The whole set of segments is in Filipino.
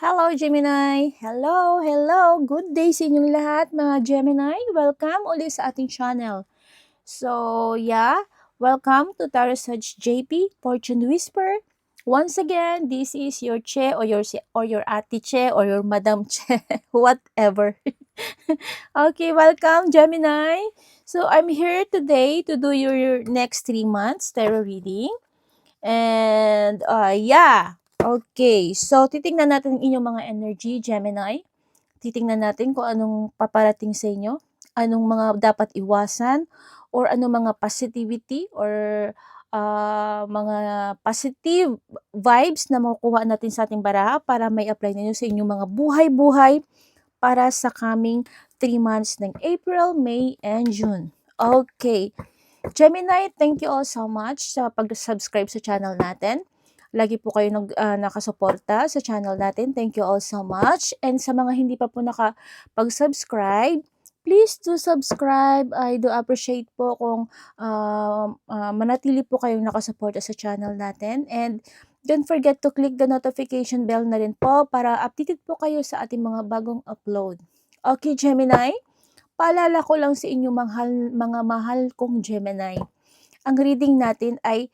Hello, Gemini! Hello, hello! Good day sa inyong lahat, mga Gemini! Welcome ulit sa ating channel. So, yeah, welcome to Tarot Sage JP, Fortune Whisper. Once again, this is your Che or your or your Ate Che or your Madam Che, whatever. okay, welcome, Gemini! So, I'm here today to do your, your next three months tarot reading. And, uh, yeah, Okay, so titingnan natin inyong mga energy, Gemini. Titingnan natin kung anong paparating sa inyo, anong mga dapat iwasan, or anong mga positivity or ah, mga positive vibes na makukuha natin sa ating baraha para may apply ninyo sa inyong mga buhay-buhay para sa coming 3 months ng April, May, and June. Okay. Gemini, thank you all so much sa pag-subscribe sa channel natin. Lagi po kayo nag, ah, nakasuporta sa channel natin. Thank you all so much. And sa mga hindi pa po nakapag-subscribe, please do subscribe. I do appreciate po kung ah, ah, manatili po kayong nakasuporta sa channel natin. And don't forget to click the notification bell na rin po para updated po kayo sa ating mga bagong upload. Okay, Gemini? Paalala ko lang sa inyo mahal, mga mahal kong Gemini. Ang reading natin ay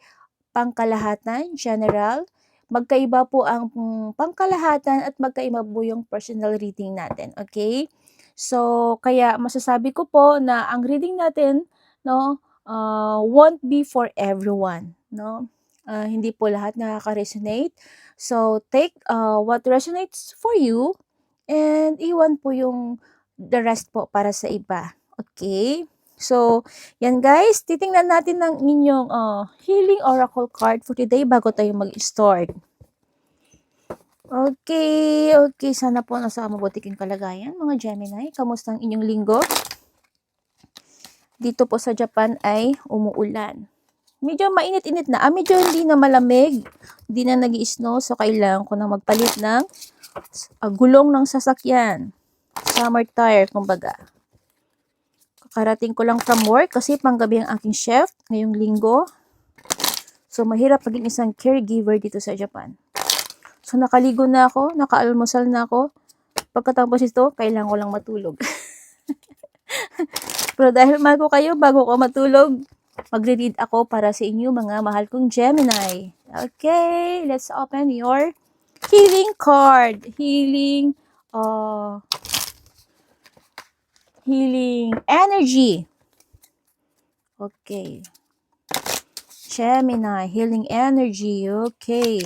pangkalahatan, general. Magkaiba po ang mm, pangkalahatan at magkaiba po yung personal reading natin. Okay? So, kaya masasabi ko po na ang reading natin, no, uh, won't be for everyone, no? Ah, hindi po lahat nakaka-resonate. So, take uh, what resonates for you and iwan po yung the rest po para sa iba. Okay? So, yan guys, titingnan natin ng inyong uh, healing oracle card for today bago tayo mag-start. Okay, okay. Sana po nasa mabuti kayong kalagayan, mga Gemini. Kamusta ang inyong linggo? Dito po sa Japan ay umuulan. Medyo mainit-init na. Ah, medyo hindi na malamig. Hindi na nag snow so kailangan ko na magpalit ng uh, gulong ng sasakyan. Summer tire, kumbaga. Kakarating ko lang from work kasi panggabi ang aking chef ngayong linggo. So, mahirap maging isang caregiver dito sa Japan. So, nakaligo na ako, nakaalmusal na ako. Pagkatapos ito, kailangan ko lang matulog. Pero dahil mahal kayo, bago ko matulog, magre-read ako para sa inyo mga mahal kong Gemini. Okay, let's open your healing card. Healing, uh, healing energy. Okay. Gemini, healing energy. Okay.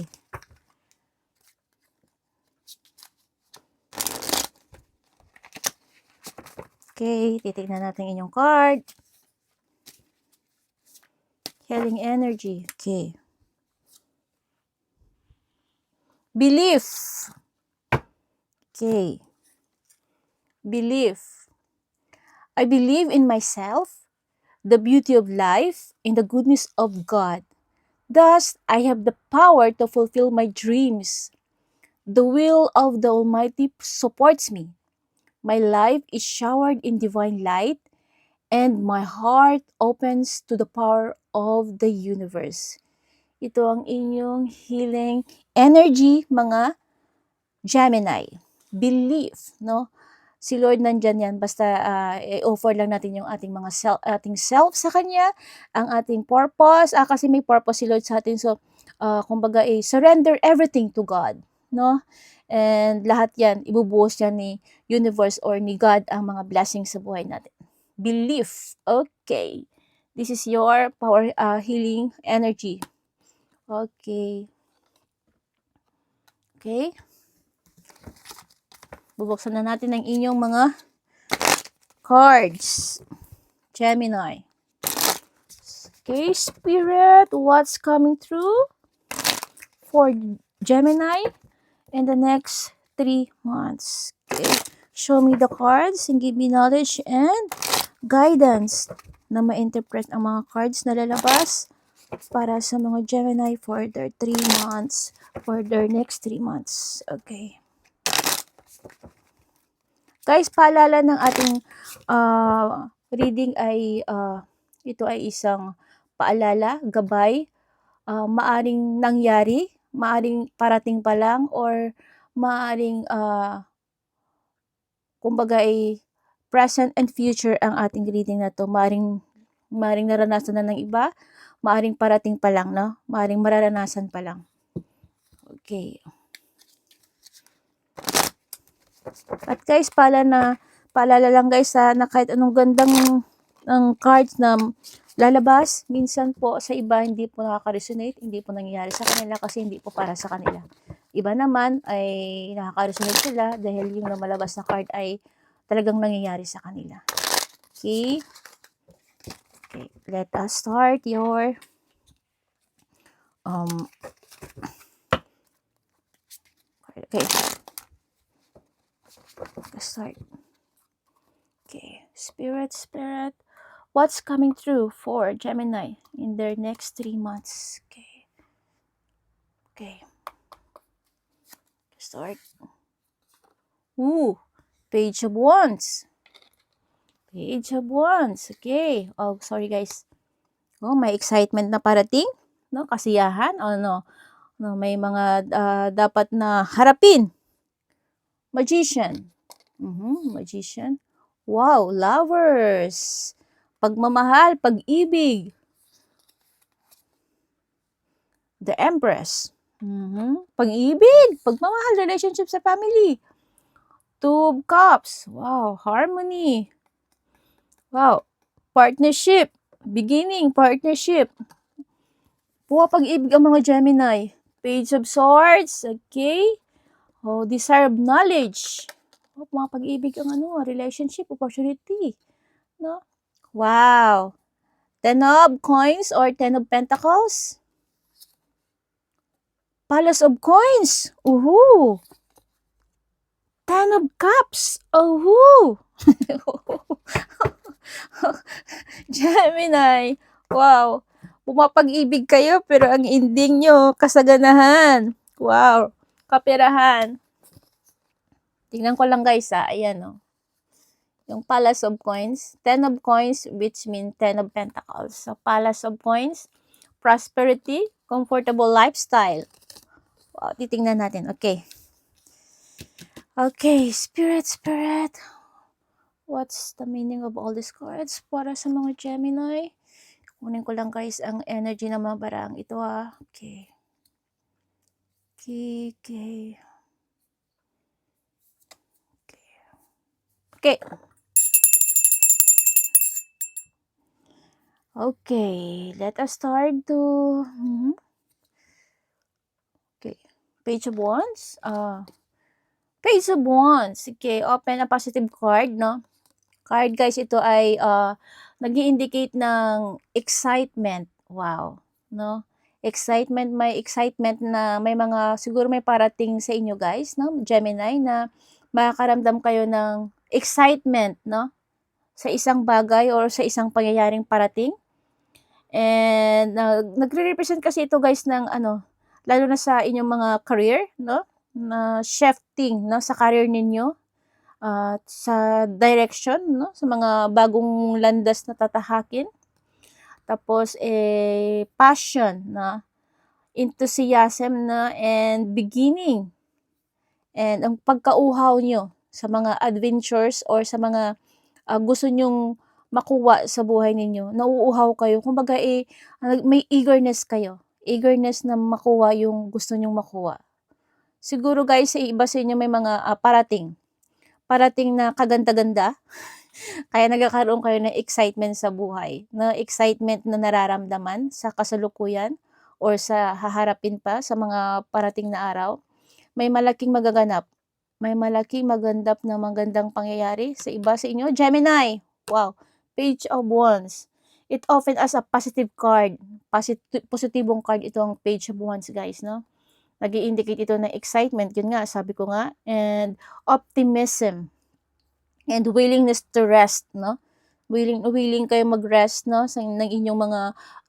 Okay, titignan natin inyong card. Healing energy. Okay. Belief. Okay. Belief. I believe in myself, the beauty of life, and the goodness of God. Thus, I have the power to fulfill my dreams. The will of the Almighty supports me. My life is showered in divine light, and my heart opens to the power of the universe. Ito ang inyong healing energy, mga Gemini. Belief, no? Si Lord nandyan yan, basta ah, i-offer lang natin yung ating mga self, ating self sa Kanya, ang ating purpose, ah, kasi may purpose si Lord sa atin, so, ah, kumbaga, eh, surrender everything to God, no? And lahat yan, ibubuhos yan ni universe or ni God ang mga blessings sa buhay natin. Belief. Okay. This is your power uh, healing energy. Okay. Okay. Bubuksan na natin ang inyong mga cards. Gemini. Okay, Spirit, what's coming through for Gemini in the next three months? Okay. Show me the cards and give me knowledge and guidance na ma-interpret ang mga cards na lalabas para sa mga Gemini for their 3 months, for their next 3 months. Okay. Guys, paalala ng ating ah, reading ay ah, ito ay isang paalala, gabay, ah, maaring nangyari, maaring parating pa lang or maaring ah, kumbaga ay present and future ang ating reading na to. Maaring, maaring naranasan na ng iba, maaring parating pa lang, no? Maaring mararanasan pa lang. Okay. At guys, pala na, paalala lang guys ha, na kahit anong gandang ng cards na lalabas, minsan po sa iba hindi po nakaka-resonate, hindi po nangyayari sa kanila kasi hindi po para sa kanila. Iba naman ay nakaka-resonate sila dahil yung lumalabas na card ay talagang nangyayari sa kanila. Okay? Okay, let us start your um okay. Start. Okay, spirit, spirit, what's coming through for Gemini in their next three months? Okay. Okay. Start. Ooh, page of wands. Page of wands. Okay. Oh, sorry guys. Oh, may excitement na parating, no? Kasiyahan o no? No, may mga ah, dapat na harapin. Magician. Mhm, magician. Wow, lovers. Pagmamahal, pag-ibig. The Empress. Mhm. Pag-ibig, pagmamahal, relationship sa family. Two of Cups. Wow, harmony. Wow, partnership. Beginning, partnership. Buwa pag-ibig ang mga Gemini. Page of Swords. Okay. Oh, desire of knowledge. Oh, mga pag-ibig ang ano, relationship, opportunity. No? Wow. Ten of Coins or Ten of Pentacles. Palace of Coins. Uhu. Ten of Cups. Uhu. Gemini. Wow. Pumapag-ibig kayo pero ang ending nyo, kasaganahan. Wow. Kapirahan. Tingnan ko lang guys ha. Ayan o. Oh. Yung Palace of Coins. Ten of Coins which mean Ten of Pentacles. So Palace of Coins. Prosperity. Comfortable lifestyle. Wow. Titingnan natin. Okay. Okay. Spirit, spirit. What's the meaning of all these cards para sa mga Gemini? Kunin ko lang guys ang energy ng mga barang ito ah. Okay. Okay, okay. Okay. Okay. Okay, let us start to mhm. Okay. Page of Wands. Ah. Page of Wands. Okay, open a positive card, no? Card guys, ito ay uh, nag indicate ng excitement. Wow, no? Excitement, may excitement na may mga, siguro may parating sa inyo guys, no? Gemini, na makakaramdam kayo ng excitement, no? Sa isang bagay or sa isang pangyayaring parating. And uh, nagre-represent kasi ito guys ng ano, lalo na sa inyong mga career, no? Na shifting, no? Sa career ninyo, at sa direction, no? sa mga bagong landas na tatahakin. Tapos, eh, passion na enthusiasm na and beginning. And ang pagkauhaw nyo sa mga adventures or sa mga uh, gusto nyong makuha sa buhay ninyo. Nauuhaw kayo. Kumbaga, eh, may eagerness kayo. Eagerness na makuha yung gusto nyong makuha. Siguro guys, sa iba sa inyo may mga uh, parating parating na kaganda-ganda. Kaya nagkakaroon kayo ng excitement sa buhay, na excitement na nararamdaman sa kasalukuyan or sa haharapin pa sa mga parating na araw. May malaking magaganap. May malaking magandap na magandang pangyayari sa iba sa inyo. Gemini, wow, Page of Wands. It often as a positive card. Posit- positibong card itong Page of Wands, guys, no? nag indicate ito ng excitement, yun nga, sabi ko nga, and optimism, and willingness to rest, no? Willing, willing kayo mag-rest, no? Sa ng inyong mga,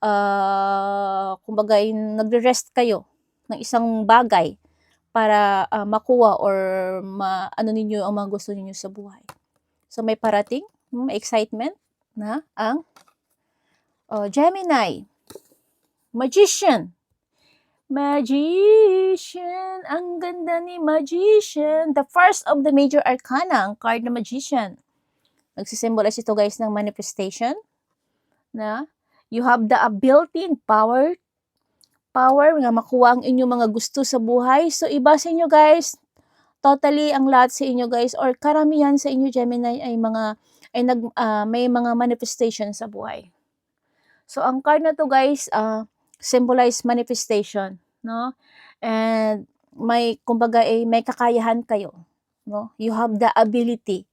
uh, kumbaga, nagre-rest kayo ng isang bagay para uh, makuha or ma, ano ninyo ang mga gusto ninyo sa buhay. So, may parating, may excitement na ang uh, Gemini, Magician, Magician. Ang ganda ni Magician. The first of the major arcana, ang card na Magician. Nagsisimbolize ito guys ng manifestation. Na you have the ability and power power nga makuha ang inyong mga gusto sa buhay. So, iba sa inyo guys, totally ang lahat sa inyo guys or karamihan sa inyo Gemini ay mga ay nag ah, may mga manifestation sa buhay. So, ang card na to guys, uh, symbolize manifestation, no? And may kumbaga eh, may kakayahan kayo, no? You have the ability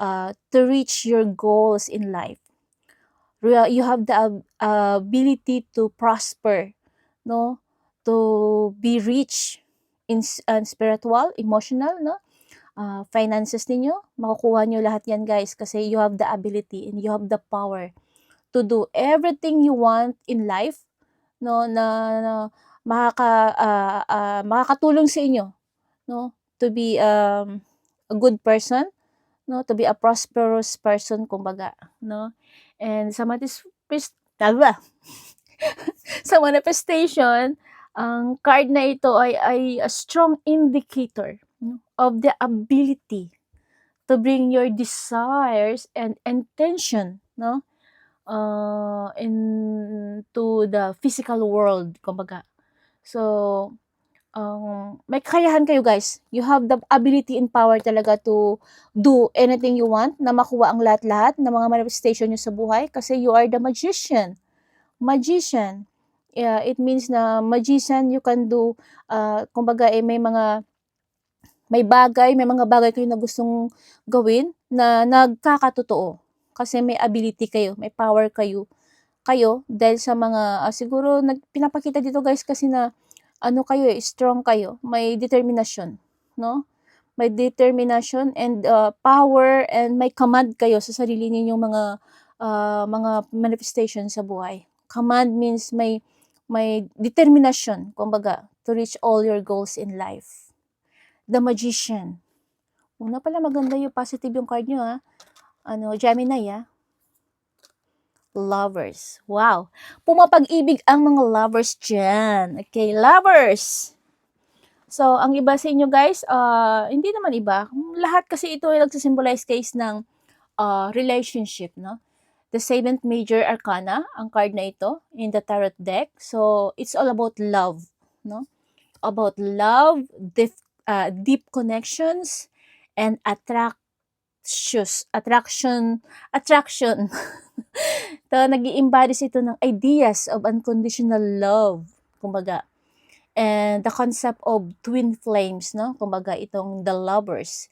uh, to reach your goals in life. You have the ab- ability to prosper, no? To be rich in uh, spiritual, emotional, no? Uh, finances ninyo, makukuha nyo lahat yan guys kasi you have the ability and you have the power to do everything you want in life no na, na makaka ah, ah, makakatulong sa inyo no? To be um, a good person no? To be a prosperous person kumbaga no? And sa manifest tama sa manifestation ang card na ito ay ay a strong indicator no, of the ability to bring your desires and intention no uh, into the physical world, kumbaga. So, um, may kakayahan kayo guys. You have the ability and power talaga to do anything you want, na makuha ang lahat-lahat ng mga manifestation nyo sa buhay kasi you are the magician. Magician. Yeah, it means na magician you can do, uh, kumbaga eh, may mga may bagay, may mga bagay kayo na gustong gawin na nagkakatotoo kasi may ability kayo, may power kayo kayo dahil sa mga ah, siguro nag, pinapakita dito guys kasi na ano kayo eh, strong kayo, may determination, no? May determination and uh, power and may command kayo sa sarili ninyong mga uh, mga manifestation sa buhay. Command means may may determination, kumbaga, to reach all your goals in life. The Magician. Una pala maganda yung positive yung card nyo ha ano, Gemini, ah. Lovers. Wow. Pumapag-ibig ang mga lovers dyan. Okay, lovers. So, ang iba sa inyo guys, uh, hindi naman iba. Lahat kasi ito ay nagsisimbolize case ng uh, relationship, no? The seventh major arcana, ang card na ito in the tarot deck. So, it's all about love, no? About love, deep, uh, deep connections, and attract attractious, attraction, attraction. to, nag embodies ito ng ideas of unconditional love, kumbaga. And the concept of twin flames, no? Kumbaga, itong the lovers.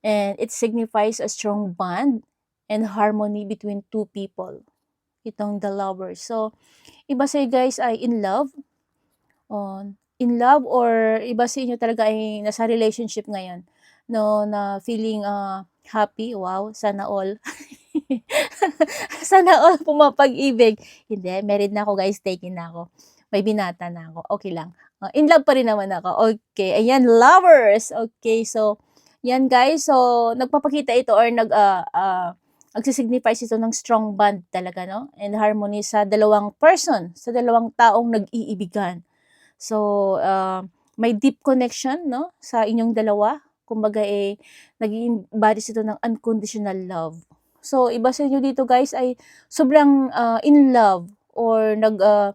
And it signifies a strong bond and harmony between two people. Itong the lovers. So, iba sa guys ay in love. On, in love or iba sa inyo talaga ay nasa relationship ngayon no na feeling uh, happy wow sana all. Sana all pumapag-ibig. Hindi married na ako guys. Taken na ako. May binata na ako. Okay lang. Uh, in love pa rin naman ako. Okay ayan lovers. Okay so yan guys. So nagpapakita ito or nag uh, uh, nagsisignify ito ng strong bond talaga no? And harmony sa dalawang person sa dalawang taong nag-iibigan. So uh, may deep connection no? Sa inyong dalawa kumbaga eh, naging embodies ito ng unconditional love. So, iba sa inyo dito guys ay sobrang uh, in love or nag, uh,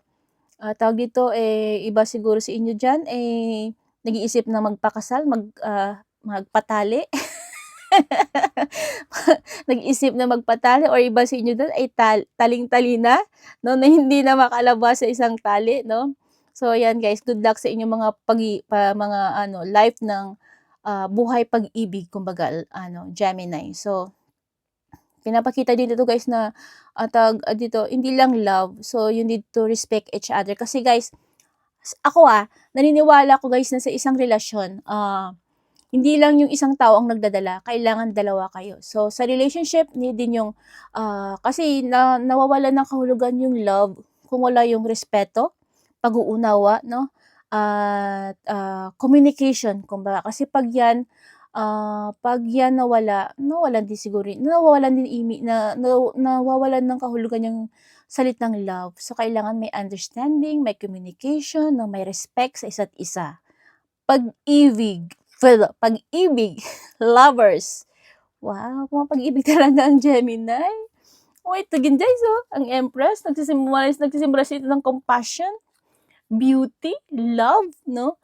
uh, tawag dito, eh, iba siguro sa inyo dyan, eh, nag-iisip na magpakasal, mag, uh, magpatali. nag-isip na magpatali or iba sa inyo doon ay tal- taling-tali na, no, na hindi na makalabas sa isang tali, no? So, ayan guys, good luck sa inyong mga pag pa, mga ano, life ng uh, buhay pag-ibig, kumbaga, ano, Gemini. So, pinapakita din dito guys na uh, uh, dito, hindi lang love. So, you need to respect each other. Kasi guys, ako ah, naniniwala ko guys na sa isang relasyon, uh, hindi lang yung isang tao ang nagdadala, kailangan dalawa kayo. So, sa relationship, need din yung, uh, kasi na, nawawala ng kahulugan yung love kung wala yung respeto, pag-uunawa, no? At uh, communication kumbaga kasi pag yan uh, pag yan nawala nawawalan din siguro nawawalan din imi na, na nawawalan ng kahulugan yung salitang love. So, kailangan may understanding, may communication, no, may respect sa isa't isa. Pag-ibig, pag-ibig, lovers. Wow, pumapag-ibig talaga ang Gemini. Ito again guys, oh, ang Empress, nagsisimulis, nagsisimulis ito ng compassion, beauty, love, no?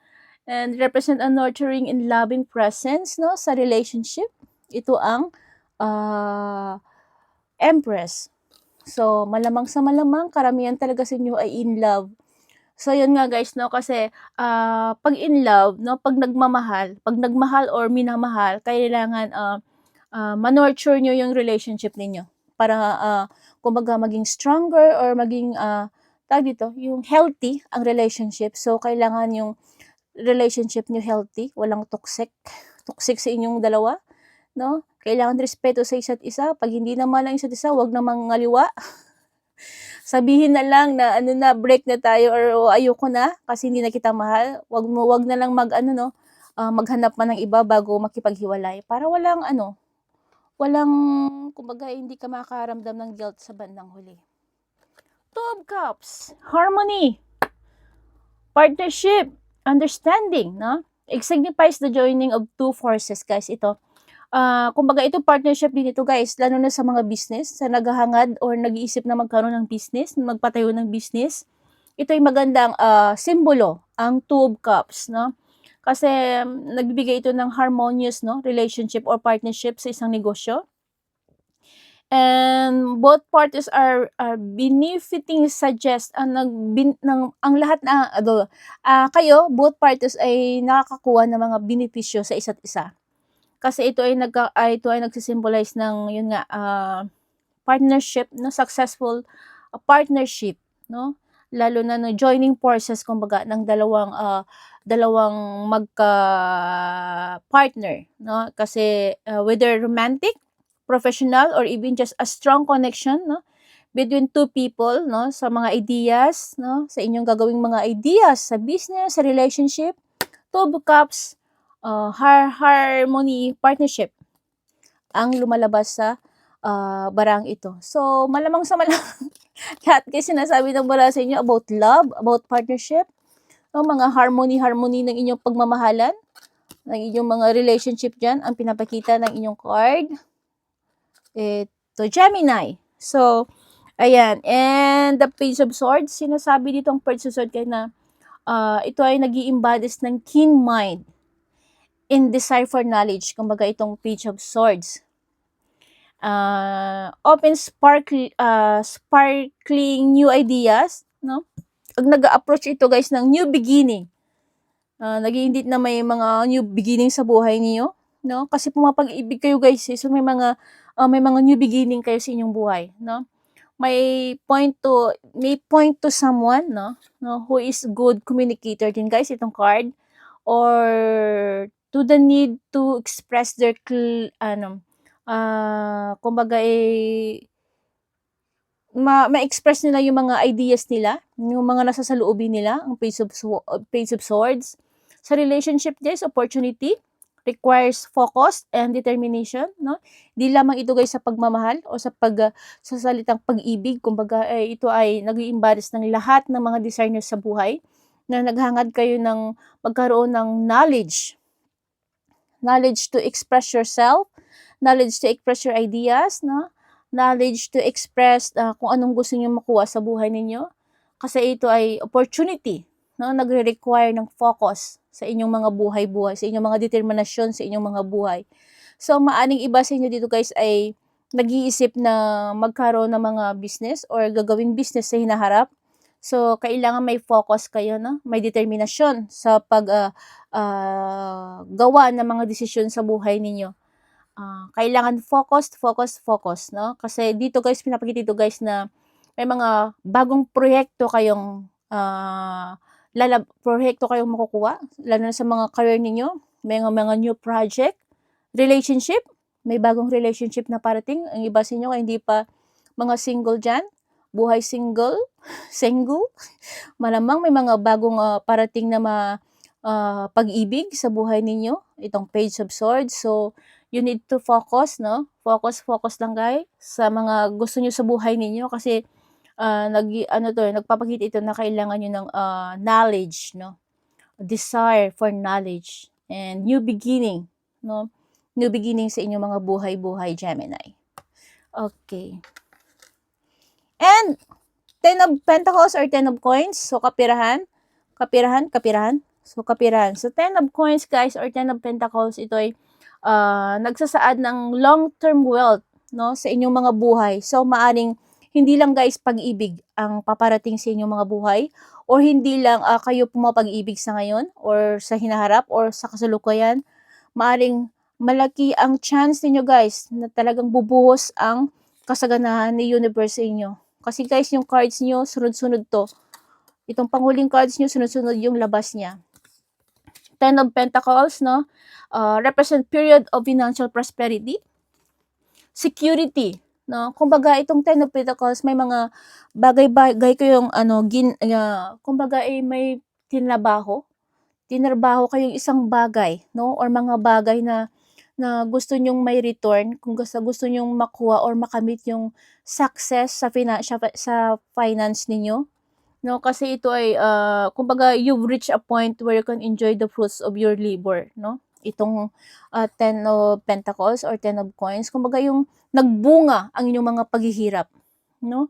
And represent a nurturing and loving presence, no, sa relationship. Ito ang uh, Empress. So, malamang sa malamang, karamihan talaga sa inyo ay in love. So, yun nga guys, no, kasi uh, pag in love, no, pag nagmamahal, pag nagmahal or minamahal, kailangan uh, uh, manurture nyo yung relationship ninyo para uh, kumbaga maging stronger or maging uh, tag dito, yung healthy ang relationship. So kailangan yung relationship niyo healthy, walang toxic, toxic sa inyong dalawa, no? Kailangan respeto sa isa't isa. Pag hindi naman lang isa't isa, wag na mangaliwa. Sabihin na lang na ano na break na tayo or ayoko na kasi hindi na kita mahal. Wag mo wag na lang mag ano no, uh, maghanap man ng iba bago makipaghiwalay para walang ano, walang, kumbaga, hindi ka makakaramdam ng guilt sa bandang huli. Two of Cups, harmony, partnership, understanding, no? It signifies the joining of two forces, guys. Ito, uh, kumbaga, ito partnership din ito, guys, lalo na sa mga business, sa naghahangad or nag-iisip na magkaroon ng business, magpatayo ng business. Ito ay magandang uh, simbolo, ang Two Cups, no? Kasi um, nagbibigay ito ng harmonious no relationship or partnership sa isang negosyo. And both parties are, are benefiting suggest ang nag ng ang lahat na ano, uh, kayo both parties ay nakakakuha ng mga benepisyo sa isa't isa. Kasi ito ay nag ay ito ay nagsisimbolize ng yun nga uh, partnership no successful uh, partnership no lalo na no joining forces kumbaga ng dalawang uh, dalawang magka-partner no kasi uh, whether romantic professional or even just a strong connection no between two people no sa mga ideas no sa inyong gagawing mga ideas sa business sa relationship two cups uh, har harmony partnership ang lumalabas sa uh, barang ito so malamang sa malamang lahat kasi sinasabi ng bara sa inyo about love, about partnership, no, mga harmony-harmony ng inyong pagmamahalan, ng inyong mga relationship dyan, ang pinapakita ng inyong card. Ito, Gemini. So, ayan. And the Page of Swords, sinasabi dito ang Page of Swords kayo na uh, ito ay nag embodies ng keen mind in desire for knowledge. Kumbaga itong Page of Swords uh, open sparkly, uh, sparkling new ideas, no? Pag nag-approach ito guys ng new beginning, uh, naging hindi na may mga new beginning sa buhay niyo, no? Kasi pumapag-ibig kayo guys, eh, so may mga uh, may mga new beginning kayo sa inyong buhay, no? May point to may point to someone, no? No, who is good communicator din guys itong card or to the need to express their ano ah, kumbaga, eh, ma ma-express nila yung mga ideas nila, yung mga nasa sa nila, ang Page of, Page of Swords. Sa relationship, guys, opportunity requires focus and determination, no? Di lamang ito guys sa pagmamahal o sa pag sa salitang pag-ibig, kumbaga eh, ito ay nag-iimbalis ng lahat ng mga designers sa buhay na naghangad kayo ng magkaroon ng knowledge. Knowledge to express yourself, knowledge to express your ideas, no? knowledge to express uh, kung anong gusto niyo makuha sa buhay ninyo. Kasi ito ay opportunity, no? nagre-require ng focus sa inyong mga buhay-buhay, sa inyong mga determinasyon, sa inyong mga buhay. So, maaning iba sa inyo dito guys ay nag-iisip na magkaroon ng mga business or gagawing business sa hinaharap. So, kailangan may focus kayo, no? may determinasyon sa pag uh, uh, gawa ng mga desisyon sa buhay ninyo uh, kailangan focused, focused, focus, no? Kasi dito guys, pinapakita dito guys na may mga bagong proyekto kayong uh, lalab proyekto kayong makukuha, lalo na sa mga career ninyo, may mga, mga new project, relationship, may bagong relationship na parating. Ang iba sa inyo ay hindi pa mga single dyan, buhay single, single. Malamang may mga bagong uh, parating na ma, uh, pag-ibig sa buhay ninyo, itong Page of Swords. So, you need to focus, no? Focus, focus lang guys sa mga gusto niyo sa buhay ninyo kasi ah, nag ano 'to, nagpapakita ito na kailangan niyo ng, ah, knowledge 'no, desire for knowledge and new beginning 'no, new beginning sa inyong mga buhay-buhay, Gemini. Okay. And Ten of Pentacles or Ten of Coins, so kapirahan, kapirahan, kapirahan, so kapirahan. So Ten of Coins guys or Ten of Pentacles, ito ay ah, nagsasaad ng long-term wealth no sa inyong mga buhay. So maaring hindi lang guys pag-ibig ang paparating sa inyong mga buhay or hindi lang ah, kayo pumapag-ibig sa ngayon or sa hinaharap or sa kasalukuyan. Maaring malaki ang chance ninyo guys na talagang bubuhos ang kasaganahan ni universe sa inyo. Kasi guys, yung cards nyo, sunod-sunod to. Itong panghuling cards nyo, sunod-sunod yung labas niya. Ten of Pentacles, no? Uh, represent period of financial prosperity. Security, no? Kumbaga, itong Ten of Pentacles, may mga bagay-bagay kayong, ano, gin, uh, kumbaga, eh, may tinrabaho. Tinrabaho kayong isang bagay, no? Or mga bagay na na gusto nyong may return, kung gusto, gusto nyong makuha or makamit yung success sa, fina- sa, sa finance ninyo. No, kasi ito ay, uh, kumbaga, you've reached a point where you can enjoy the fruits of your labor, no? Itong uh, Ten of Pentacles or Ten of Coins, kumbaga yung nagbunga ang inyong mga paghihirap, no?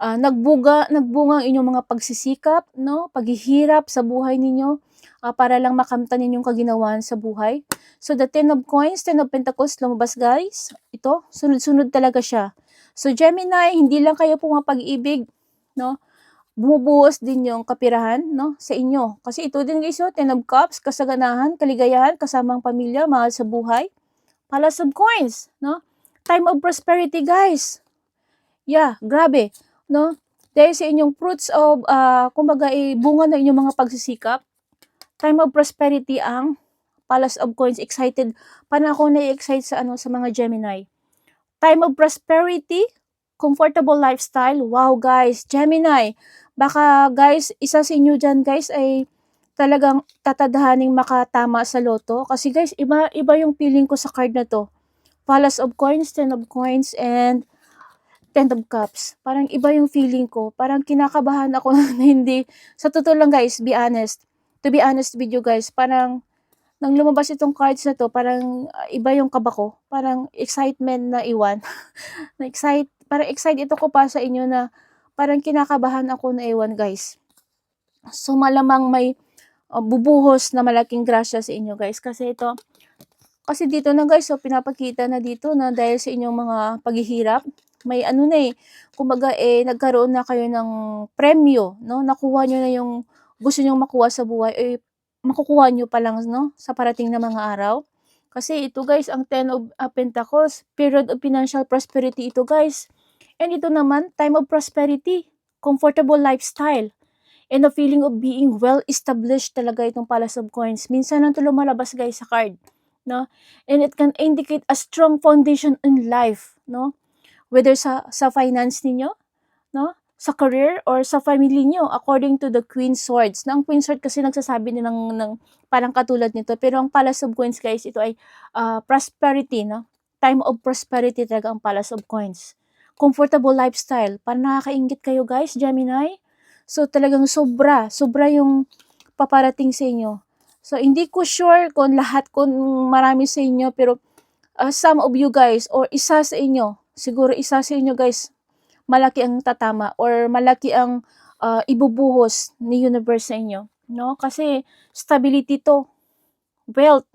Uh, nagbuga, nagbunga ang inyong mga pagsisikap, no? Paghihirap sa buhay ninyo uh, para lang makamtan ninyong kaginawan sa buhay. So, the Ten of Coins, Ten of Pentacles, lumabas guys. Ito, sunod-sunod talaga siya. So, Gemini, hindi lang kayo pumapag-ibig, no? Bumubuhos din yung kapirahan, no? Sa inyo. Kasi ito din guys, oh, Ten of Cups, kasaganahan, kaligayahan, kasamang pamilya, mahal sa buhay. Palace of Coins, no? Time of prosperity, guys. Yeah, grabe, no? Dahil sa inyong fruits of, uh, kumbaga, eh, bunga na inyong mga pagsisikap, time of prosperity ang Palace of Coins, excited. Paano ako na-excite sa, ano, sa mga Gemini? Time of prosperity, comfortable lifestyle. Wow, guys, Gemini. Baka, guys, isa sa inyo dyan, guys, ay talagang tatadahaning makatama sa loto. Kasi, guys, iba, iba yung feeling ko sa card na to. Palace of Coins, Ten of Coins, and Ten of Cups. Parang iba yung feeling ko. Parang kinakabahan ako na hindi. Sa totoo lang, guys, be honest. To be honest with you, guys, parang nang lumabas itong cards na to, parang uh, iba yung kaba ko. Parang excitement na iwan. na excite, parang excited ito ko pa sa inyo na parang kinakabahan ako na iwan, guys. So, malamang may uh, bubuhos na malaking grasya sa inyo, guys. Kasi ito, kasi dito na, guys, so pinapakita na dito na dahil sa inyong mga paghihirap, may ano na eh, kumbaga eh, nagkaroon na kayo ng premyo, no? Nakuha nyo na yung gusto nyong makuha sa buhay, eh, makukuha nyo pa lang no, sa parating na mga araw. Kasi ito guys, ang Ten of uh, Pentacles, period of financial prosperity ito guys. And ito naman, time of prosperity, comfortable lifestyle, and a feeling of being well established talaga itong Palace of Coins. Minsan nang lumalabas guys sa card, no? And it can indicate a strong foundation in life, no? Whether sa sa finance ninyo, no? sa career or sa family nyo according to the Queen Swords. Na ang Queen Sword kasi nagsasabi din ng, ng parang katulad nito. Pero ang Palace of Coins guys, ito ay uh, prosperity, no? Time of prosperity talaga ang Palace of Coins. Comfortable lifestyle. Parang nakakaingit kayo guys, Gemini. So talagang sobra, sobra yung paparating sa inyo. So hindi ko sure kung lahat, kung marami sa inyo, pero uh, some of you guys or isa sa inyo, siguro isa sa inyo guys, malaki ang tatama or malaki ang uh, ibubuhos ni universe sa inyo. No? Kasi stability to, wealth,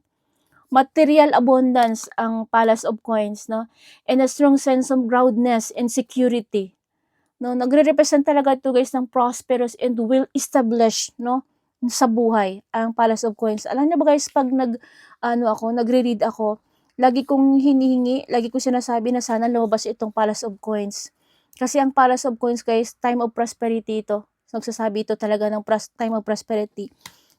material abundance ang Palace of Coins, no? And a strong sense of groundedness and security. No, nagre-represent talaga ito guys ng prosperous and well established, no? sa buhay ang Palace of Coins. Alam niyo ba guys, pag nag ano ako, nagre-read ako, lagi kong hinihingi, lagi ko sinasabi na sana lumabas itong Palace of Coins. Kasi ang Palace of Coins guys, time of prosperity ito. Nagsasabi ito talaga ng time of prosperity.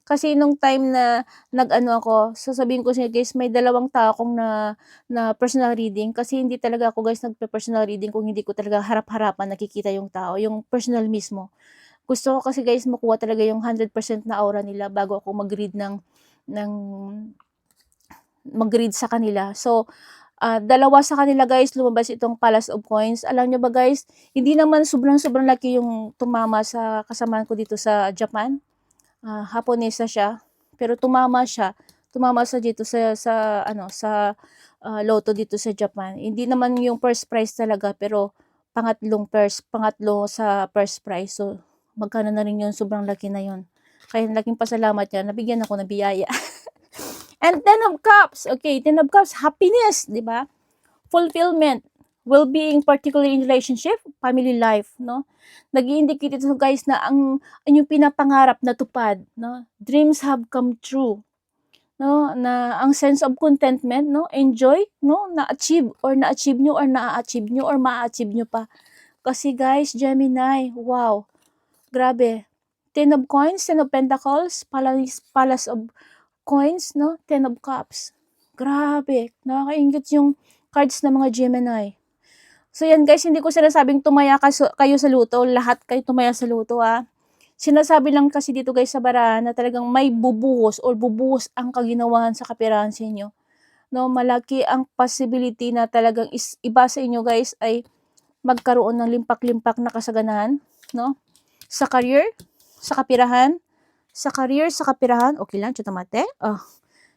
Kasi nung time na nag-ano ako, sasabihin ko siya guys, may dalawang tao akong na, na personal reading. Kasi hindi talaga ako guys nagpe-personal reading kung hindi ko talaga harap-harapan nakikita yung tao, yung personal mismo. Gusto ko kasi guys makuha talaga yung 100% na aura nila bago ako mag-read ng, ng mag-read sa kanila. So, Ah, dalawa sa kanila guys lumabas itong Palace of Coins. Alam nyo ba guys, hindi naman sobrang-sobrang laki yung tumama sa kasamaan ko dito sa Japan. Ah, Haponesa siya, pero tumama siya. Tumama sa dito sa sa ano sa ah, loto dito sa Japan. Hindi naman yung first prize talaga, pero pangatlong first, pangatlo sa first prize. So, magkano na rin yun, sobrang laki na yun. Kaya laking pasalamat yan, nabigyan ako ng biyaya. And Ten of Cups, okay, Ten of Cups, happiness, di ba? Fulfillment, well-being, particularly in relationship, family life, no? Nag-indicate ito guys na ang inyong pinapangarap na tupad, no? Dreams have come true, no? Na ang sense of contentment, no? Enjoy, no? Na-achieve or na-achieve nyo or na-achieve nyo or ma-achieve nyo pa. Kasi guys, Gemini, wow, grabe. Ten of Coins, Ten of Pentacles, Palace, Palace of Coins, no? Ten of Cups. Grabe, nakakaingit yung cards ng mga Gemini. So yan guys, hindi ko sinasabing tumaya kayo sa luto, lahat kayo tumaya sa luto ah. Sinasabi lang kasi dito guys sa barahan na talagang may bubuhos or bubuhos ang kaginawahan sa kapirahan sa inyo. No, malaki ang possibility na talagang is, iba sa inyo guys ay magkaroon ng limpak-limpak na kasaganahan, no? Sa career, sa kapirahan, sa career, sa kapirahan, okay lang, chuta mate. Oh.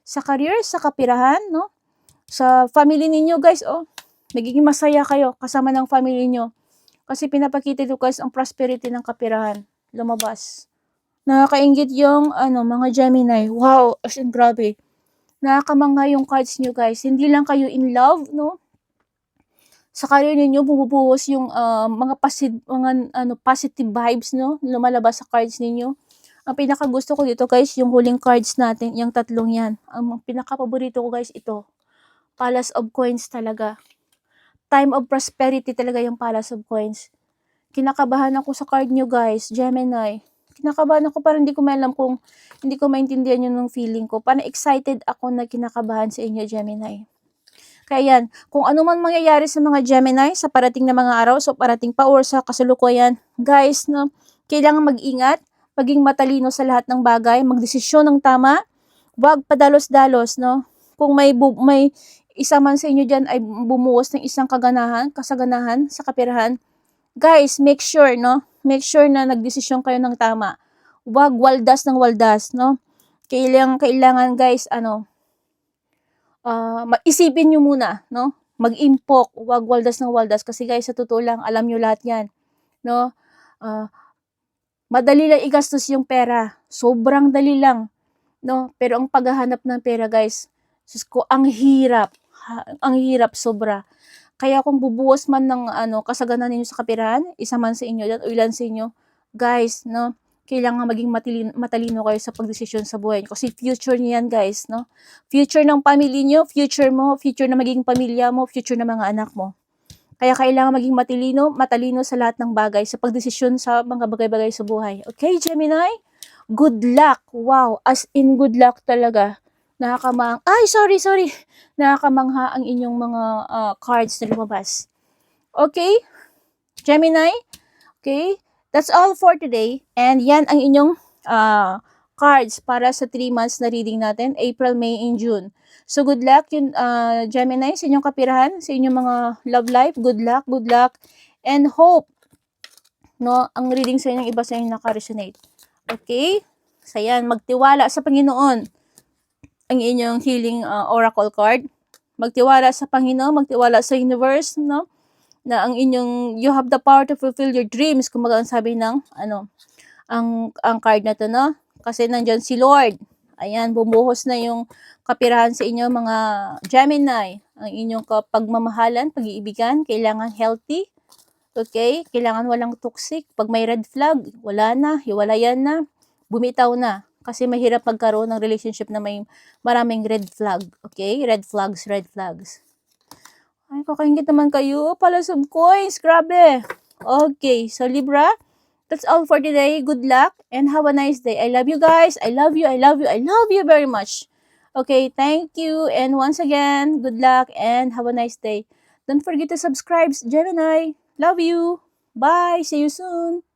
Sa career, sa kapirahan, no? Sa family ninyo, guys, oh, magiging masaya kayo kasama ng family nyo. Kasi pinapakita dito guys ang prosperity ng kapirahan. Lumabas. Nakakaingit yung ano, mga Gemini. Wow, as in grabe. Nakakamanga yung cards nyo guys. Hindi lang kayo in love, no? Sa career ninyo, bumubuhos yung ah, mga, posi- mga ano, positive vibes, no? Lumalabas sa cards ninyo. Ang pinaka gusto ko dito guys, yung huling cards natin, yung tatlong yan. Ang pinaka paborito ko guys, ito. Palace of Coins talaga. Time of Prosperity talaga yung Palace of Coins. Kinakabahan ako sa card nyo guys, Gemini. Kinakabahan ako parang hindi ko alam kung hindi ko maintindihan yun ng feeling ko. Parang excited ako na kinakabahan sa inyo, Gemini. Kaya yan, kung ano man mangyayari sa mga Gemini sa parating na mga araw, so parating pa or sa kasalukuyan, guys, no, kailangan mag-ingat, maging matalino sa lahat ng bagay, magdesisyon ng tama, wag padalos-dalos, no? Kung may may isa man sa inyo diyan ay bumuhos ng isang kaganahan, kasaganahan sa kapirahan, guys, make sure, no? Make sure na nagdesisyon kayo ng tama. Wag waldas ng waldas, no? Kailangan kailangan guys, ano, ah, isipin nyo muna, no? Mag-impok, wag waldas ng waldas kasi guys, sa totoo lang, alam nyo lahat 'yan, no? Ah, madali lang igastos yung pera. Sobrang dali lang, no? Pero ang paghahanap ng pera, guys, sus ko, ang hirap. Ang hirap sobra. Kaya kung bubuhos man ng ano, kasaganan ninyo sa kapirahan, isa man sa inyo o ilan sa inyo, guys, no? Kailangan maging matalino, matalino kayo sa pagdesisyon sa buhay nyo. Kasi future niyo yan, guys, no? Future ng family nyo, future mo, future na magiging pamilya mo, future ng mga anak mo. Kaya kailangan maging matalino, matalino sa lahat ng bagay, sa pagdesisyon sa mga bagay-bagay sa buhay. Okay, Gemini? Good luck. Wow, as in good luck talaga. Nakakamang, ay, sorry, sorry. Nakakamangha ang inyong mga ah, cards na lumabas. Okay? Gemini? Okay? That's all for today. And yan ang inyong ah, cards para sa 3 months na reading natin, April, May, and June. So good luck yun ah, Gemini sa inyong kapirahan, sa inyong mga love life. Good luck, good luck and hope no ang reading sa inyong iba sa inyo naka-resonate. Okay? So yan, magtiwala sa Panginoon ang inyong healing ah, oracle card. Magtiwala sa Panginoon, magtiwala sa universe, no? Na ang inyong you have the power to fulfill your dreams, kumaga ang sabi ng ano, ang ang card na to, no? Kasi nandiyan si Lord. Ayan, bumuhos na yung kapirahan sa inyo mga Gemini. Ang inyong pagmamahalan, pag-iibigan, kailangan healthy. Okay? Kailangan walang toxic. Pag may red flag, wala na, hiwalayan na, bumitaw na. Kasi mahirap magkaroon ng relationship na may maraming red flag. Okay? Red flags, red flags. Ay, kakaingit naman kayo. Palace of coins. Grabe. Okay. So, Libra, that's all for today. Good luck and have a nice day. I love you guys. I love you. I love you. I love you very much. Okay, thank you. And once again, good luck and have a nice day. Don't forget to subscribe, Gemini. Love you. Bye. See you soon.